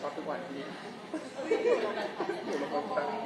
ช็อตทุกวันที่อยู่ลงมาตั้ง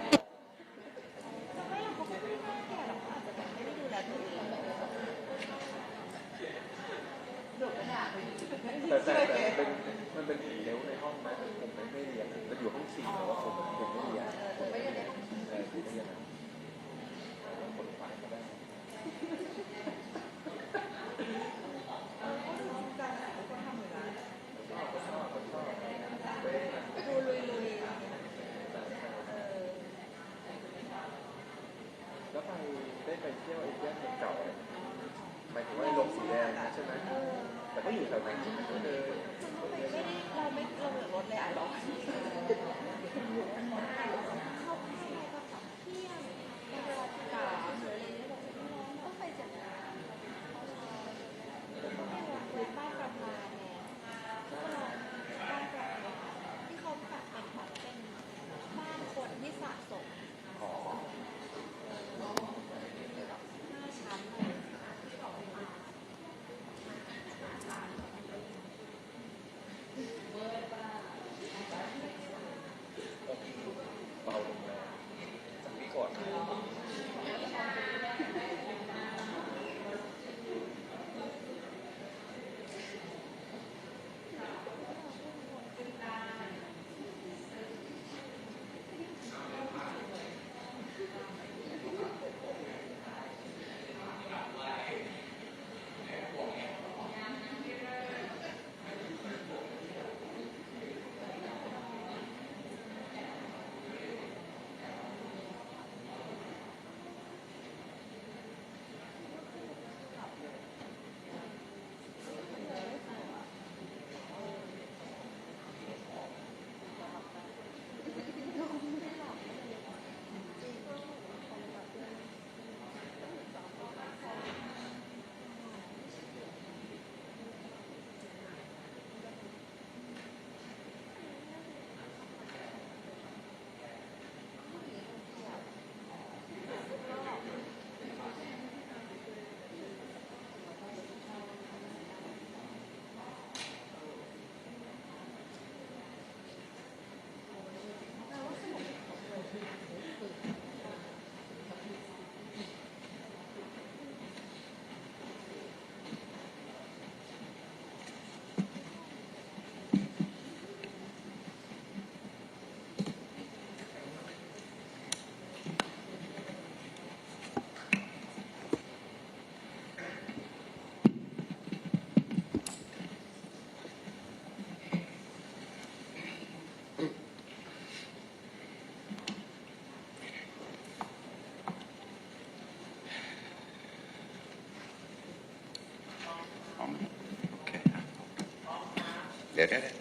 เดี๋ยวเดี๋ยวเดี๋ยว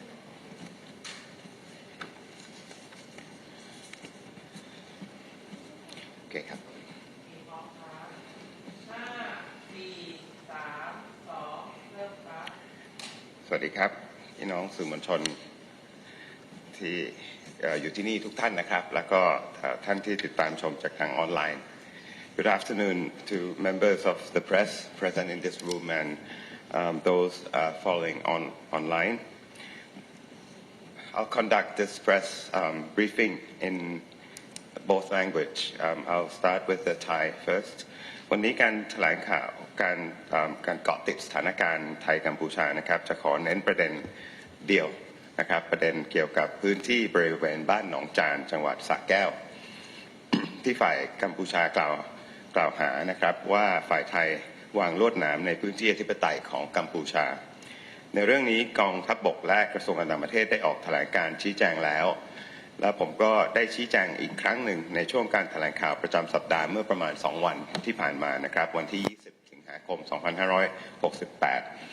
โอเคครับสวัสดีครับพี่น้องสื่อมวลชนที่อยู่ที่นี่ทุกท่านนะครับ แล้วก็ท่านที่ติดตามชมจากทางออนไลน์ Good afternoon to members of the press present in this room and um, those uh, following on online. I'll conduct this press um, briefing in both language. Um, I'll start with the Thai first. วันนี้การแถลงข่าวการการเกาะติดสถานการณ์ไทยกัมพูชานะครับ จะขอเน้นประเด็นเดียวนะครับ ประเด็นเกี่ยวกับพื้นที่บริเวณบ้านหนองจาน จังหวัดสระแก้ว ที่ฝ่ายกัมพูชากล่าวกล่าวหานะครับ ว่าฝ่ายไทยวางลวดหนามในพื้นที่อธิปไตยของกัมพูชา ในเรื่องนี้กองทัพบกและกระทรวงการต่างประเทศได้ออกแถลงการชี้แจงแล้ว แล้วผมก็ได้ชี้แจงอีกครั้งหนึ่งในช่วงการแถลงข่าวประจำสัปดาห์เมื่อประมาณ 2 วันที่ผ่านมานะครับ วันที่ 20 สิงหาคม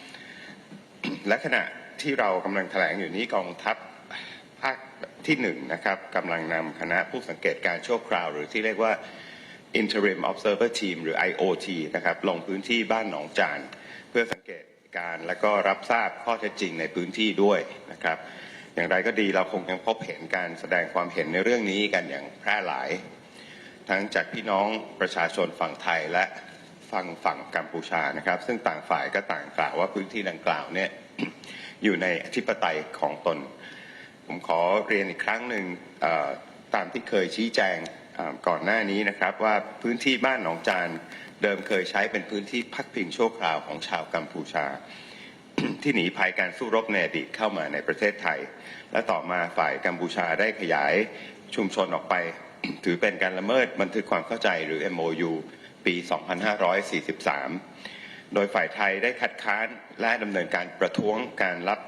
2568 และขณะที่เรากำลังแถลงอยู่นี้กองทัพภาคที่หนึ่งนะครับกำลังนำคณะผู้สังเกตการณ์ชั่วคราว หรือที่เรียกว่า Interim Observer Team หรือ IOT นะครับลงพื้นที่บ้านหนองจาน เพื่อสังเกต การณ์และก็รับทราบข้อเท็จจริงในพื้นที่ด้วยนะครับ อย่างไรก็ดีเราคงยังพบเห็นการแสดงความเห็นในเรื่องนี้กันอย่างแพร่หลาย ทั้งจากพี่น้องประชาชนฝั่งไทยและฝั่งฝั่งกัมพูชานะครับ ซึ่งต่างฝ่ายก็ต่างกล่าวว่าพื้นที่ดังกล่าวเนี่ยอยู่ในอธิปไตยของตน ผมขอเรียนอีกครั้งหนึ่งตามที่เคยชี้แจงก่อนหน้านี้นะครับว่าพื้นที่บ้านหนองจาน เดิมเคยใช้เป็นพื้นที่พักพิงชั่วคราวของชาวกัมพูชา ที่หนีภัยการสู้รบในอดีตเข้ามาในประเทศไทย และต่อมาฝ่ายกัมพูชาได้ขยายชุมชนออกไป ถือเป็นการละเมิดบันทึกความเข้าใจหรือ MOU ปี 2543 โดยฝ่ายไทยได้คัดค้านและดำเนินการประท้วงการรับ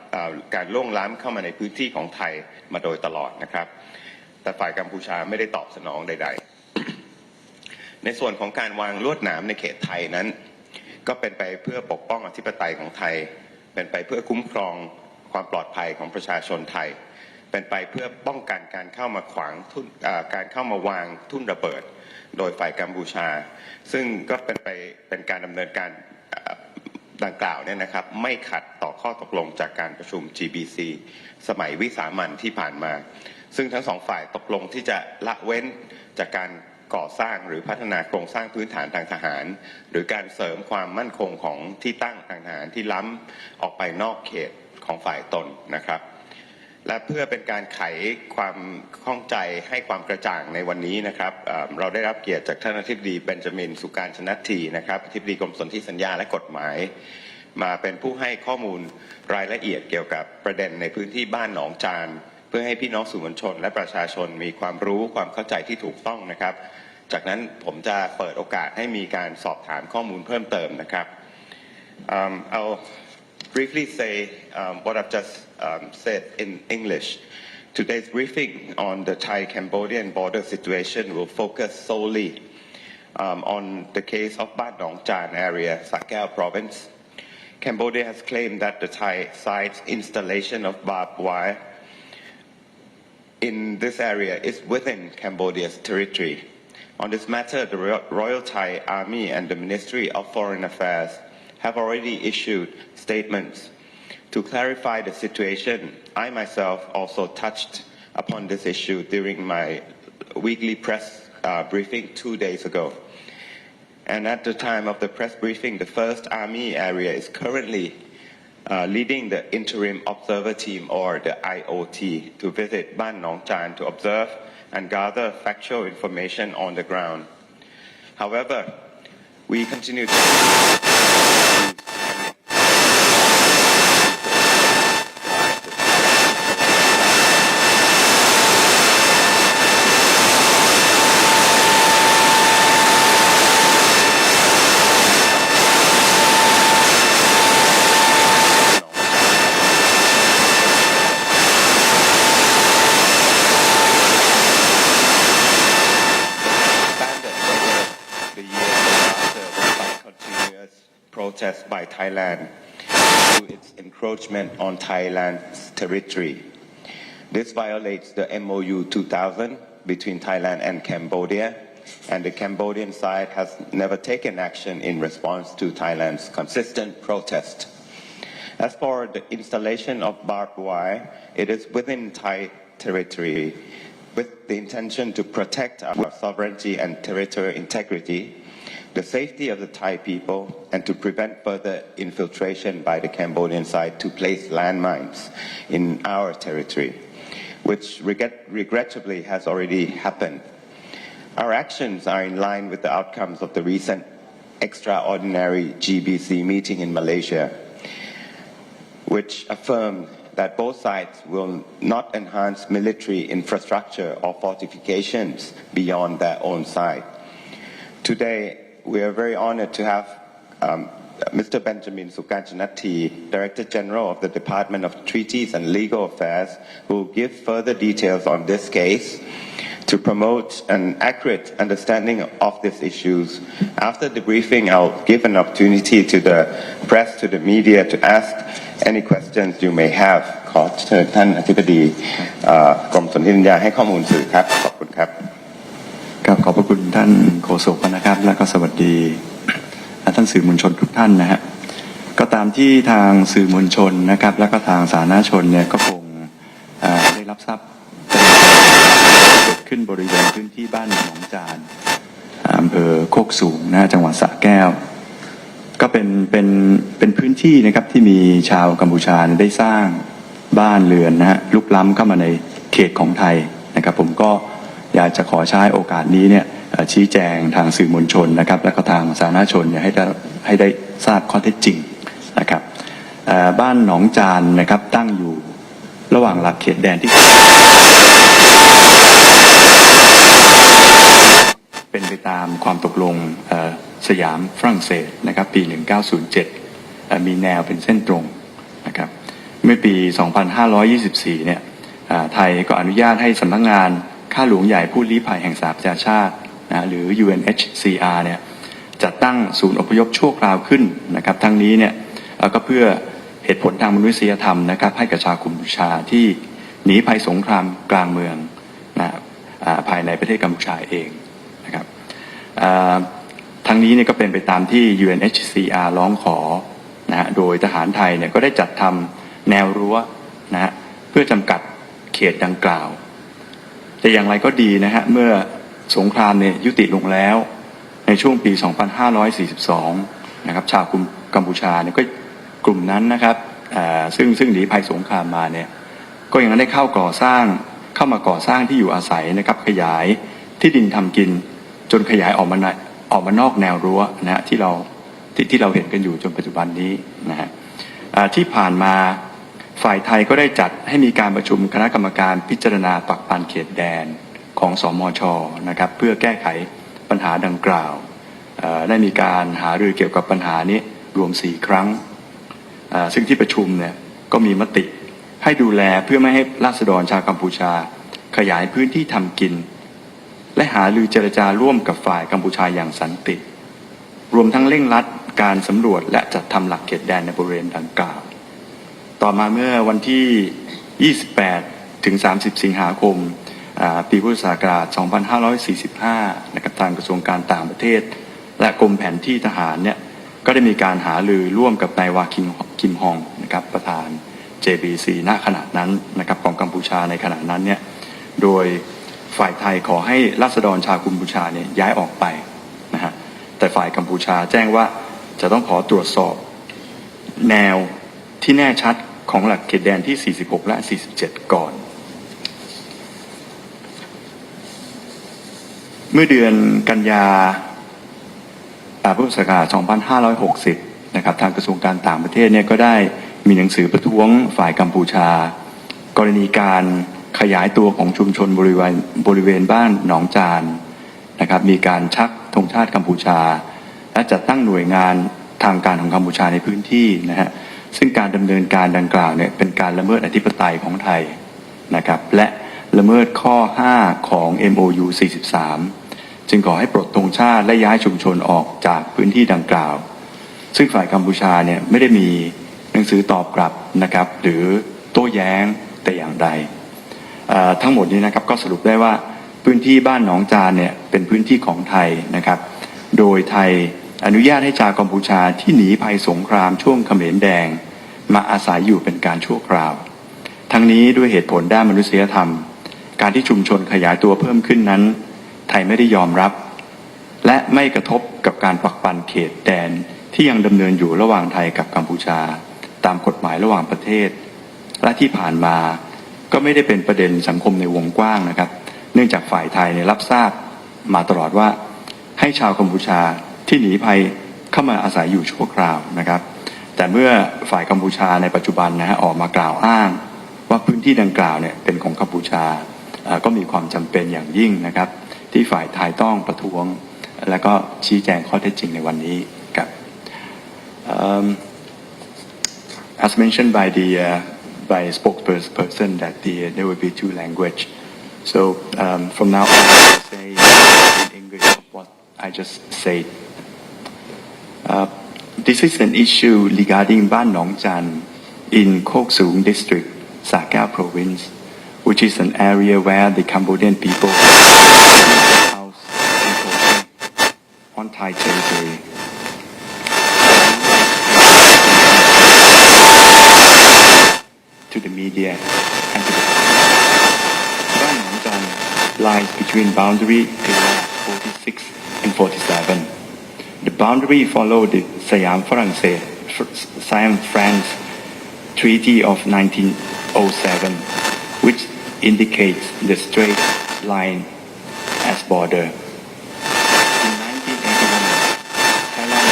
การล่วงล้ำเข้ามาในพื้นที่ของไทยมาโดยตลอดนะครับ แต่ฝ่ายกัมพูชาไม่ได้ตอบสนองใด ๆ ในส่วนของการวางลวดหนามในเขตไทยนั้น ก็เป็นไปเพื่อปกป้องอธิปไตยของไทย เป็นไปเพื่อคุ้มครองความปลอดภัยของประชาชนไทย เป็นไปเพื่อป้องกันการเข้ามาขวางทุนการเข้ามาวางทุ่นระเบิด โดยฝ่ายกัมพูชา ซึ่งก็เป็นไปเป็นการดำเนินการดังกล่าวเนี่ยนะครับไม่ขัดต่อข้อตกลงจากการประชุม GBC สมัยวิสามันที่ผ่านมา ซึ่งทั้งสองฝ่ายตกลงที่จะละเว้นจากการ ก่อสร้างหรือพัฒนาโครงสร้างพื้นฐานทางทหาร หรือการเสริมความมั่นคงของที่ตั้งทางทหารที่ล้ำออกไปนอกเขตของฝ่ายตนนะครับ และเพื่อเป็นการไขความข้องใจให้ความกระจ่างในวันนี้นะครับเเราได้รับเกียรติจากท่านอธิบดีเบนจามินสุการชนัตทีนะครับอธิบดีกรมสนธิสัญญาและกฎหมาย มาเป็นผู้ให้ข้อมูลรายละเอียดเกี่ยวกับประเด็นในพื้นที่บ้านหนองจานเพื่อให้พี่น้องสื่อมวลชน และประชาชนมีความรู้ความเข้าใจที่ถูกต้องนะครับ จากนั้นผมจะเปิดโอกาสให้มีการสอบถามข้อมูลเพิ่มเติมนะครับ Um, I'll briefly say um, what I've just um, said in English. Today's briefing on the Thai-Cambodian border situation will focus solely um, on the case of Ban Nong Chan area, Sakeo province. Cambodia has claimed that the Thai side's installation of barbed wire in this area is within Cambodia's territory. On this matter, the Royal- Thai Army and the Ministry of Foreign Affairs have already issued statements. To clarify the situation, I myself also touched upon this issue during my weekly press uh, briefing two days ago. And at the time of the press briefing, the First Army area is currently uh, leading the interim observer team or the IOT to visit Ban Nong Chan to observe and gather factual information on the ground. However, we continue to standard over the years thereafter despite continuous protests by Thailand to its encroachment on Thailand's territory. This violates the MOU 2000 between Thailand and Cambodia, and the Cambodian side has never taken action in response to Thailand's consistent protest. As for the installation of barbed wire, it is within Thai territory with the intention to protect our sovereignty and territorial integrity, the safety of the Thai people, and to prevent further infiltration by the Cambodian side to place landmines in our territory, which regret- regrettably has already happened. Our actions are in line with the outcomes of the recent extraordinary GBC meeting in Malaysia, which affirmed that both sides will not enhance military infrastructure or fortifications beyond their own side. Today, we are very honored to have um, Mr. Benjamin Sukajanati, Director General of the Department of Treaties and Legal Affairs, who will give further details on this case to promote an accurate understanding of these issues. After the briefing, I'll give an opportunity to the press, to the media, to ask any questions you may have. ขอเชิญท่านอธิบดีกรมสนธิสัญญาให้ข้อมูลสื่อครับขอบคุณครับครับขอบ ท่านโฆษกนะครับ แล้วก็สวัสดีท่านสื่อมวลชนทุกท่านนะฮะก็ตามที่ทางสื่อมวลชนนะครับ แล้วก็ทางสาธารณชนเนี่ยก็คงได้รับทราบเกิดขึ้นบริเวณพื้นที่บ้านหนองจานอำเภอโคกสูงนะจังหวัดสระแก้ว ก็เป็นเป็นเป็นพื้นที่นะครับที่มีชาวกัมพูชาได้สร้างบ้านเรือนนะฮะลุกล้ำเข้ามาในเขตของไทยนะครับ ผมก็อยากจะขอใช้โอกาสนี้เนี่ย ชี้แจงทางสื่อมวลชนนะครับ และก็ทางสาธารณชนเนี่ยให้ได้ให้ได้ทราบข้อเท็จจริงนะครับบ้านหนองจานนะครับตั้งอยู่ระหว่างหลักเขตแดนที่ เป็นไปตามความตกลงสยามฝรั่งเศสนะครับปี 1907เอ่อมีแนวเป็นเส้นตรงนะครับเมื่อปี 2524 เนี่ยเอ่อไทยก็อนุญาตให้สำนักงานข้าหลวงใหญ่ผู้ลี้ภัยแห่งสหประชาชาติ นะหรือ UNHCR เนี่ยจัดตั้งศูนย์อพยพชั่วคราวขึ้นนะครับ ทั้งนี้เนี่ยก็เพื่อเหตุผลทางมนุษยธรรมนะครับให้กับชาวกัมพูชาที่หนีภัยสงครามกลางเมืองนะภายในประเทศกัมพูชาเองนะครับทั้งนี้เนี่ยก็เป็นไปตามที่ UNHCR ร้องขอนะฮะโดยทหารไทยเนี่ยก็ได้จัดทำแนวรั้วนะฮะเพื่อจำกัดเขตดังกล่าว แต่อย่างไรก็ดีนะฮะเมื่อ สงครามเนี่ยยุติลงแล้ว ในช่วงปี 2542 นะครับชาวกัมพูชาเนี่ยก็กลุ่มนั้นนะครับซึ่งซึ่งหนีภัยสงครามมาเนี่ยก็ยังได้เข้าก่อสร้างเข้ามาก่อสร้างที่อยู่อาศัยนะครับขยายที่ดินทำกินจนขยายออกมาออกมานอกแนวรั้วนะฮะที่เราที่ที่เราเห็นกันอยู่จนปัจจุบันนี้นะฮะที่ผ่านมาฝ่ายไทยก็ได้จัดให้มีการประชุมคณะกรรมการพิจารณาปักปันเขตแดน ของสมชนะครับเพื่อแก้ไขปัญหาดังกล่าวได้มีการหารือเกี่ยวกับปัญหานี้รวมสี่ครั้ง ซึ่งที่ประชุมเนี่ยก็มีมติให้ดูแลเพื่อไม่ให้ราษฎรชาวกัมพูชา ขยายพื้นที่ทำกิน และหารือเจรจาร่วมกับฝ่ายกัมพูชาอย่างสันติ รวมทั้งเร่งรัดการสำรวจและจัดทำหลักเขตแดนในบริเวณดังกล่าว ต่อมาเมื่อวันที่ 28 ถึง 30 สิงหาคม ปีพุทธศักราช 2545 นะครับทางกระทรวงการต่างประเทศ และกรมแผนที่ทหารเนี่ยก็ได้มีการหารือร่วมกับนายวาคิมคิมฮองนะครับประธาน JBC ณขณะนั้นนะครับของกัมพูชาในขณะนั้นเนี่ยโดยฝ่ายไทยขอให้รัษฎรชาวกัมพูชาเนี่ยย้ายออกไปนะฮะแต่ฝ่ายกัมพูชาแจ้งว่าจะต้องขอตรวจสอบแนวที่แน่ชัดของหลักเขตแดนที่ 46 และ 47 ก่อน เมื่อเดือนกันยาอ่าพุทธศักราช2560 นะครับ ทางกระทรวงการต่างประเทศเนี่ยก็ได้มีหนังสือประท้วงฝ่ายกัมพูชา กรณีการขยายตัวของชุมชนบริเวณบริเวณบ้านหนองจานนะครับ มีการชักธงชาติกัมพูชา และจัดตั้งหน่วยงานทางการของกัมพูชาในพื้นที่นะฮะซึ่งการดำเนินการดังกล่าวเนี่ยเป็นการละเมิดอธิปไตยของไทยนะครับและละเมิดข้อ 5 ของ MOU 43 จึงขอให้ปลดธงชาติและย้ายชุมชนออกจากพื้นที่ดังกล่าว ซึ่งฝ่ายกัมพูชาเนี่ยไม่ได้มีหนังสือตอบกลับนะครับ หรือโต้แย้งแต่อย่างใดทั้งหมดนี้นะครับก็สรุปได้ว่าพื้นที่บ้านหนองจานเนี่ยเป็นพื้นที่ของไทยนะครับ โดยไทยอนุญาตให้ชาวกัมพูชาที่หนีภัยสงครามช่วงเขมรแดง มาอาศัยอยู่เป็นการชั่วคราว ทั้งนี้ด้วยเหตุผลด้านมนุษยธรรม การที่ชุมชนขยายตัวเพิ่มขึ้นนั้น ไทยไม่ได้ยอมรับ และไม่กระทบกับการปักปันเขตแดนที่ยังดำเนินอยู่ระหว่างไทยกับกัมพูชา ตามกฎหมายระหว่างประเทศ และที่ผ่านมาก็ไม่ได้เป็นประเด็นสังคมในวงกว้างนะครับ เนื่องจากฝ่ายไทยเนี่ยรับทราบมาตลอดว่า ให้ชาวกัมพูชาที่หนีภัยเข้ามาอาศัยอยู่ชั่วคราวนะครับ แต่เมื่อฝ่ายกัมพูชาในปัจจุบันนะฮะออกมากล่าวอ้าง ว่าพื้นที่ดังกล่าวเนี่ยเป็นของกัมพูชาก็มีความจำเป็นอย่างยิ่งนะครับ ที่ฝ่ายไทยต้องประท้วง แล้วก็ชี้แจงข้อเท็จจริงในวันนี้ครับ Um, as mentioned by the uh, by spokesperson that the, there will be two language. So um, from now on, I will say in English what I just said. Uh, this is an issue regarding Ban Nong Jan in Kok Sung district, Sakao province, which is an area where the Cambodian people house on Thai territory. to the media and to the Ban lies between boundary area 46 and 47. The boundary followed the Siam France, Treaty of 19, 07, which indicates the straight line as border. In 1981, Thailand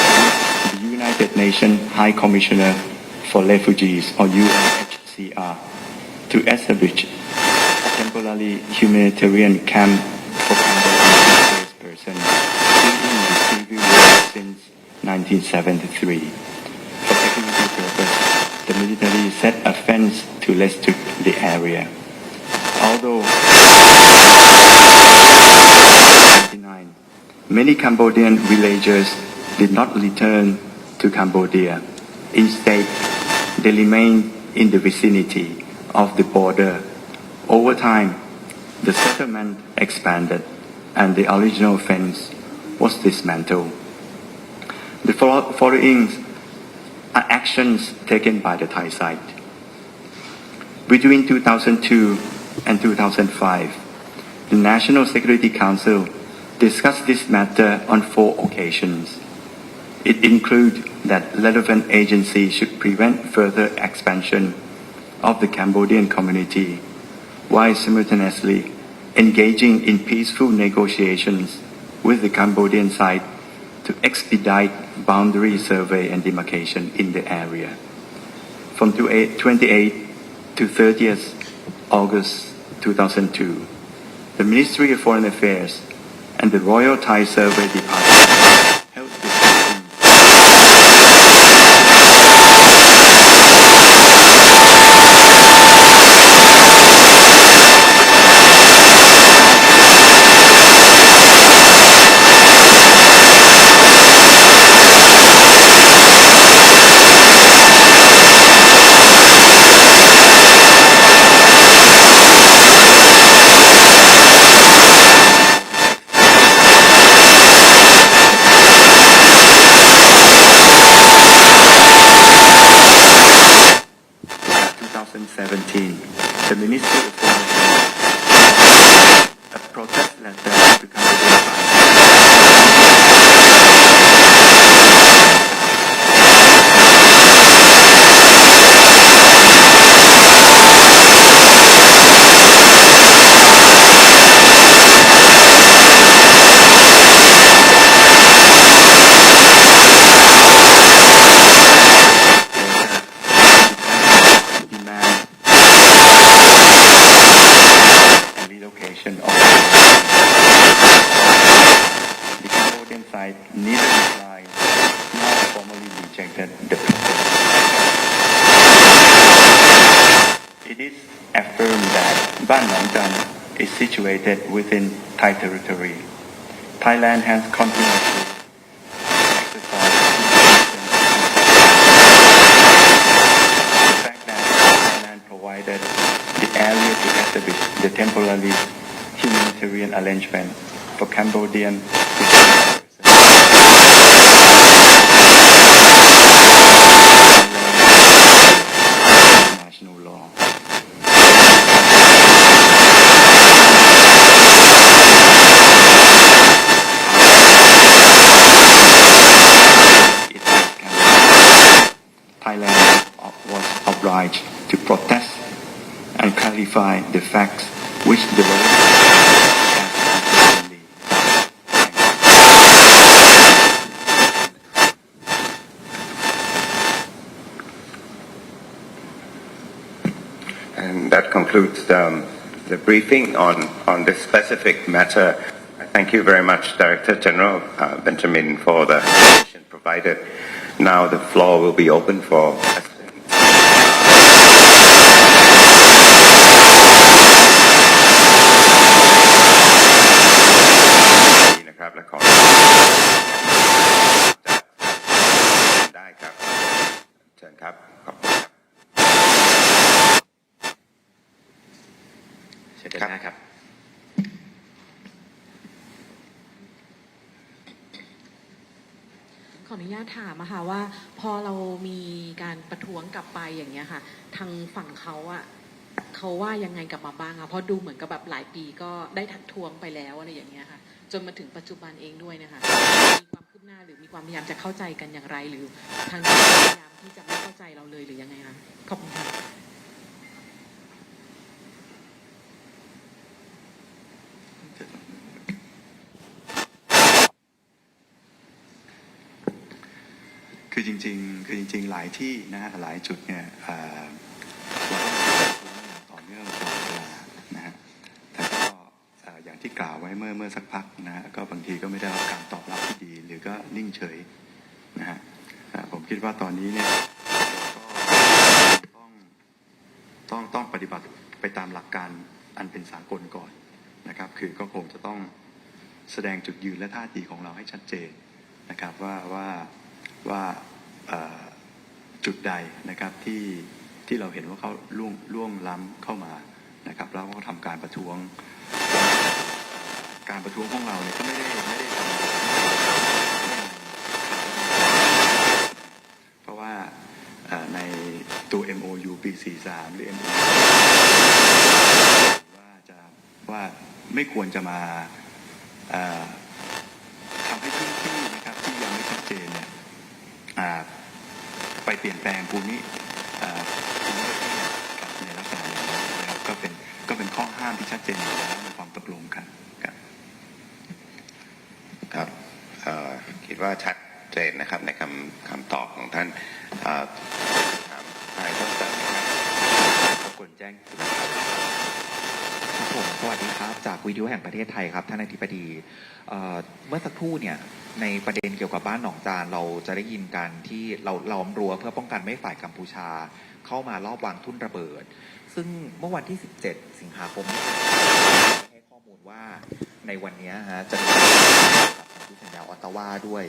the United Nations High Commissioner for Refugees, or UNHCR, to establish a temporary humanitarian camp for displaced persons since 1973. For security purposes, the military set a fence to restrict the area. Although 1999, many Cambodian villagers did not return to Cambodia. Instead, they remained in the vicinity of the border. Over time, the settlement expanded and the original fence was dismantled. The following are actions taken by the Thai side. Between 2002 and 2005, the National Security Council discussed this matter on four occasions. It included that relevant agencies should prevent further expansion of the Cambodian community while simultaneously engaging in peaceful negotiations with the Cambodian side to expedite boundary survey and demarcation in the area. From 28 to 30th August 2002, the Ministry of Foreign Affairs and the Royal Thai Survey Department held discussions of 2017, the Ministry of Foreign Affairs a protest letter to Cambodian side. demand and relocation of the Cambodian side neither replied nor formally rejected the proposal. It is affirmed that Ban Nong Jan is situated within Thai territory. Thailand has continuously exercised the fact that Thailand provided the area to establish the temporary humanitarian arrangement for Cambodian international law. It was Cambodia. Thailand was obliged to protest and the facts which unfortunately And that concludes um, the briefing on, on this specific matter. Thank you very much, Director General uh, Benjamin, for the information provided. Now the floor will be open for เชิญเดินหน้าครับ ขออนุญาตถามอะค่ะว่า พอเรามีการประท้วงกลับไปอย่างเงี้ยค่ะ ทางฝั่งเขาอะเขาว่ายังไงกลับมาบ้างอะเพราะดูเหมือนกับแบบหลายปีก็ได้ทักท้วงไปแล้วอะไรอย่างเงี้ยค่ะ จนมาถึงปัจจุบันเองด้วยนะคะ มีความคืบหน้าหรือมีความพยายามจะเข้าใจกันอย่างไรหรือ ทางนี้พยายามที่จะไม่เข้าใจเราเลยหรือยังไงคะขอบคุณค่ะ คือจริงๆ คือจริง ๆ หลายที่นะฮะหลายจุดเนี่ยเราก็มีการประท้วงองต่อเนื่องตลอดเวลานะฮะแต่ก็อย่างที่กล่าวไว้เมื่อเมื่อสักพักนะฮะก็บางทีก็ไม่ได้รับการตอบรับที่ดี หรือก็นิ่งเฉยนะฮะผมคิดว่าตอนนี้เนี่ยก็ต้องต้องต้องปฏิบัติไปตามหลักการอันเป็นสากลก่อนนะครับ คือก็คงจะต้องแสดงจุดยืนและท่าทีของเราให้ชัดเจนนะครับว่าว่าว่า จุดใดนะครับที่ที่เราเห็นว่าเขาล่วงล่วงล้ำเข้ามานะครับแล้วก็ทำการประท้วง การประท้วงของเราเนี่ยก็ไม่ได้ไม่ได้ทำเพราะว่าในตัว MOU ปี 43 หรือ MOU ว่าจะว่าไม่ควรจะมาเอ่อทำให้พื้นที่นะครับที่ยังไม่ชัดเจนเนี่ยอ่าไป เปลี่ยนแปลงภูมิเอ่อภูมิประเทศครับในลักษณะอย่างนี้นะครับก็เป็นก็เป็นข้อห้ามที่ชัดเจนอยู่แล้วในความตกลงกันครับครับเอ่อคิดว่าชัดเจนนะครับในคำคำตอบของท่านเอ่อถามอะไรเพิ่มเติมไหมครับรบกวนแจ้งคุณนะครับครับผมสวัสดีครับ จากวิทยุแห่งประเทศไทยครับ ท่านอธิบดีเอ่อเมื่อสักครู่เนี่ย ในประเด็นเกี่ยวกับบ้านหนองจานเราจะได้ยินกันที่เราล้อมรั้วเพื่อป้องกันไม่ให้ฝ่ายกัมพูชา เข้ามารอบวางทุ่นระเบิด ซึ่งเมื่อวันที่ 17 สิงหาคมที่ผ่านมาให้ข้อมูลว่าในวันนี้ฮะจะมีการกับสนธิสัญญาออตตาวาด้วย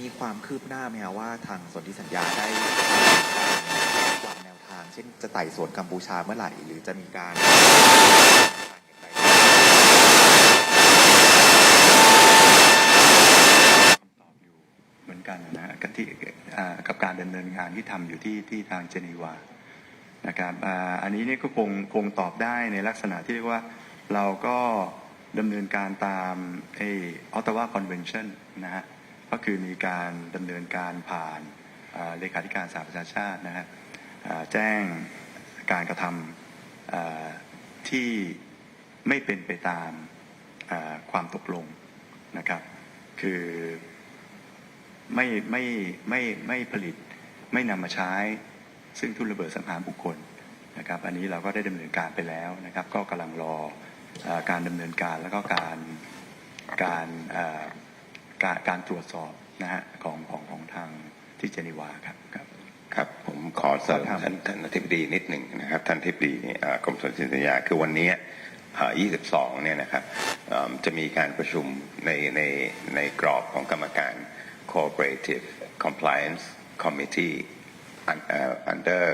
มีความคืบหน้าไหมฮะว่าทางสนธิสัญญาได้วางแนวทาง เช่นจะไต่สวนกัมพูชาเมื่อไหร่ หรือจะมีการ คำตอบอยู่เหมือนกันนะฮะกับที่อ่า กับการดำเนินงานที่ทำอยู่ที่ที่ทางเจนีวานะครับอันนี้นี่ก็คงคงตอบได้ในลักษณะที่เรียกว่าเราก็ดำเนินการตามเอออตตาวาคอนเวนชั่นนะฮะก็คือมีการดำเนินการผ่านเลขาธิการสหประชาชาตินะฮะแจ้งการกระทำอ่าที่ไม่เป็นไปตามความตกลงนะครับ คือ ไม่ไม่ไม่ไม่ผลิตไม่นำมาใช้ ซึ่งทุนระเบิดสังหารบุคคลนะครับ อันนี้เราก็ได้ดำเนินการไปแล้วนะครับ ก็กำลังรอเออการดำเนินการแล้วก็การการเอ่อการการตรวจสอบนะฮะของของของทางที่เจนีวาครับครับครับผมขอเสริมครับท่านท่านอธิบดีนิดหนึ่งนะครับ ท่านอธิบดีเอ่อกรมสนธิสัญญาคือวันนี้เอ่อ22 เนี่ยนะครับเอิ่มจะมีการประชุมในในในกรอบของกรรมการ Cooperative Compliance Committee under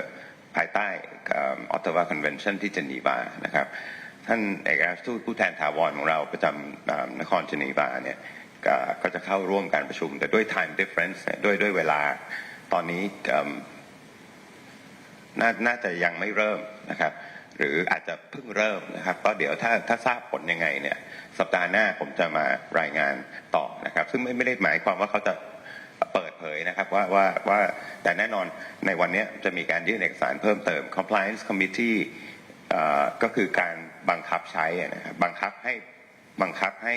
ภายใต้ออตตาวาคอนเวนชั่นที่เจนีวานะครับ ท่านเอกอัคราชทูตผู้แทนถาวรของเราประจำนครเจนีวาเนี่ยก็จะเข้าร่วมการประชุม แต่ด้วย time difference ด้วยด้วยเวลาตอนนี้นน่าจะยังไม่เริ่มนะครับ หรืออาจจะเพิ่งเริ่มนะครับก็เดี๋ยวถ้าถ้าทราบผลยังไงเนี่ยสัปดาห์หน้าผมจะมารายงานต่อนะครับ ซึ่งไม่ไม่ได้หมายความว่าเขาจะเปิดเผยนะครับว่าว่าว่าแต่แน่นอนในวันนี้จะมีการยื่นเอกสารเพิ่มเติม compliance committee อ่อก็คือการบังคับใช้นะครับบังคับให้บังคับให้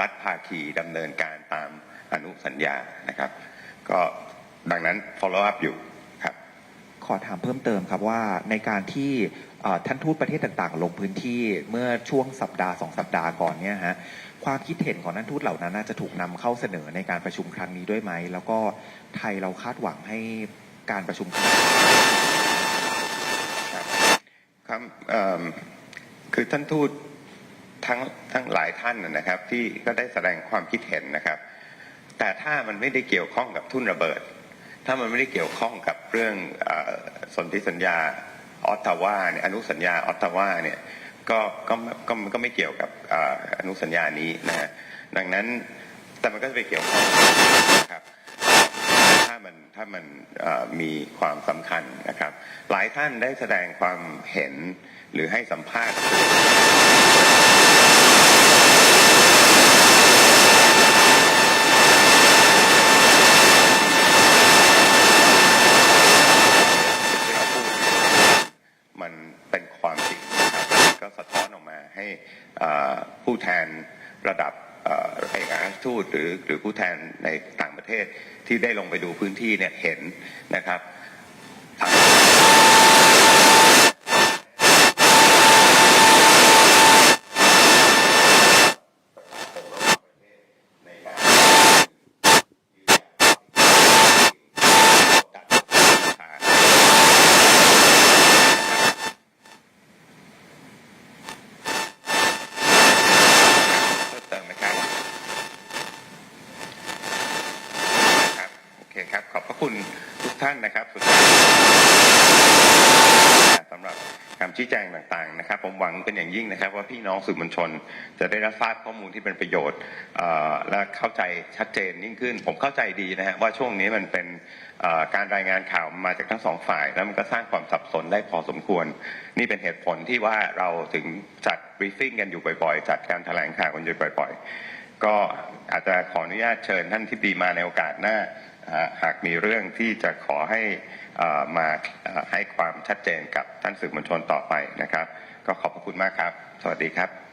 รัฐภาคีดำเนินการตามอนุสัญญานะครับ ก็ดังนั้น follow up อยู่ครับขอถามเพิ่มเติมครับว่าในการที่ ท่านทูตประเทศต่างๆ ลงพื้นที่เมื่อช่วงสัปดาห์สองสัปดาห์ก่อนเนี่ยฮะความคิดเห็นของท่านทูตเหล่านั้นน่าจะถูกนำเข้าเสนอในการประชุมครั้งนี้ด้วยไหม แล้วก็ไทยเราคาดหวังให้การประชุมครั้งนี้ครับครับคือท่านทูตทั้งทั้งหลายท่านนะครับ ที่ก็ได้แสดงความคิดเห็นนะครับ แต่ถ้ามันไม่ได้เกี่ยวข้องกับทุนระเบิด ถ้ามันไม่ได้เกี่ยวข้องกับเรื่องอสนธิสัญญา ออตตาวาเนี่ยอนุสัญญาออตตาวาเนี่ยก็ก็ก็ก็ก็ไม่เกี่ยวกับออนุสัญญานี้นะฮะดังนั้นแต่มันก็จะไปเกี่ยวข้องนะครับถ้ามันถ้ามันมีความสำคัญนะครับ หลายท่านได้แสดงความเห็นหรือให้สัมภาษณ์ ที่เราพูดมันเป็นความจริงนะครับก็สะท้อนออกมา ให้ผู้แทนระดับเอกอัครราชทูตหรือหรือผู้แทนในต่างประเทศที่ได้ลงไปดูพื้นที่เนี่ยเห็นนะครับทาง ในการเพิ่มเติมไหมครับครับโอเคครับ ขอบพระคุณทุกท่านนะครับสุดท้ายสำหรับคำชี้แจงต่างๆนะครับ ผม หวังเป็นอย่างยิ่งนะครับ ว่าพี่น้องสื่อมวลชน จะได้รับทราบข้อมูลที่เป็นประโยชน์และเข้าใจชัดเจนยิ่งขึ้น ผมเข้าใจดีนะฮะว่าช่วงนี้มันเป็นการรายงานข่าวมาจากทั้งสองฝ่าย แล้วมันก็สร้างความสับสนได้พอสมควร นี่เป็นเหตุผลที่ว่าเราถึงจัดบรีฟ i ิ g กันอยู่บ่อยๆ จัดการแถลงข่าวกันอยู่บ่อย ๆ ก็อาจจะขออนุญาตเชิญท่านที่ดีมาในโอกาสหน้าหากมีเรื่องที่จะขอให้มาให้ความชัดเจนกับท่านสื่อมวลชนต่อไปนะครับ ก็ขอบพระคุณมากครับ สวัสดีครับ